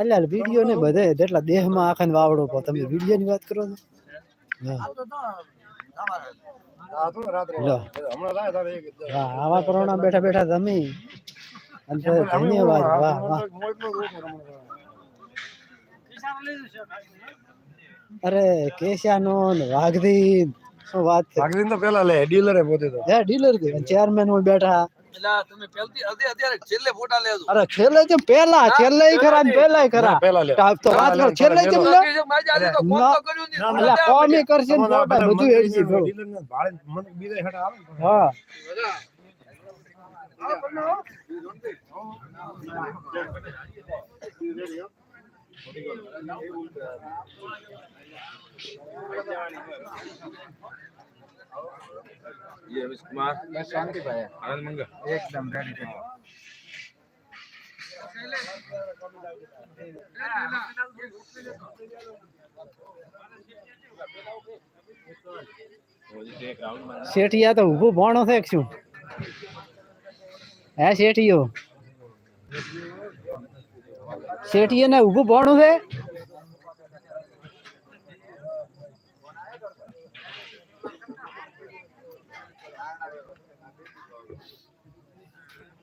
અલ્યા વિડીયો ને બધે જેટલા દેહમાં આખા વાવડો પો તમે વિડીયો ની વાત કરો છો આવા પ્રોણા બેઠા બેઠા જમી અને ધન્યવાદ વાહ વાહ અરે કેશ્યાનો ને વાઘદીન શું વાત છે વાઘદીન તો પેલા લે ડીલરે પોતે તો હે ડીલર કે ચેરમેન હોય બેઠા પેલા તમે પેલતી અધી અત્યારે છેલ્લે ફોટા લેજો અરે છેલ્લે કેમ પેલા છેલ્લે ખરા ને પેલા ખરા પેલા તો વાત કર છેલ્લે કેમ લે કોમી કરશે ને ફોટા બધું એ જ મને બીજા હેડા આવે હા Thank you. जी रमेश कुमार बस शांति भाई आनंद मंगा एकदम रेडी करो શેઠિયા તો ઊભો ભણો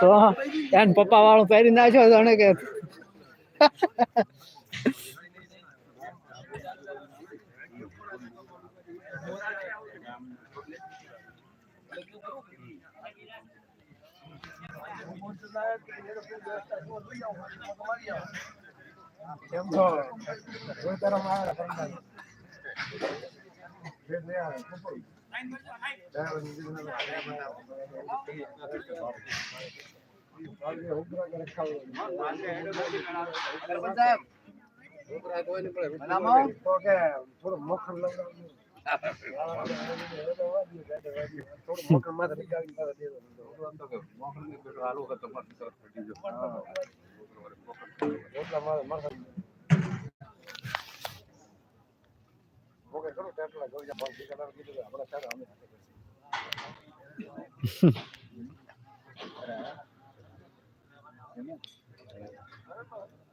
તો એન પપ્પા વાળું પહેરી નાખ્યો જાણે કે કેમ છો થોડું મોખર લગાવ મોકલ ને પેલો આલુ હતો મસ્ત પડી ગયો Thank you.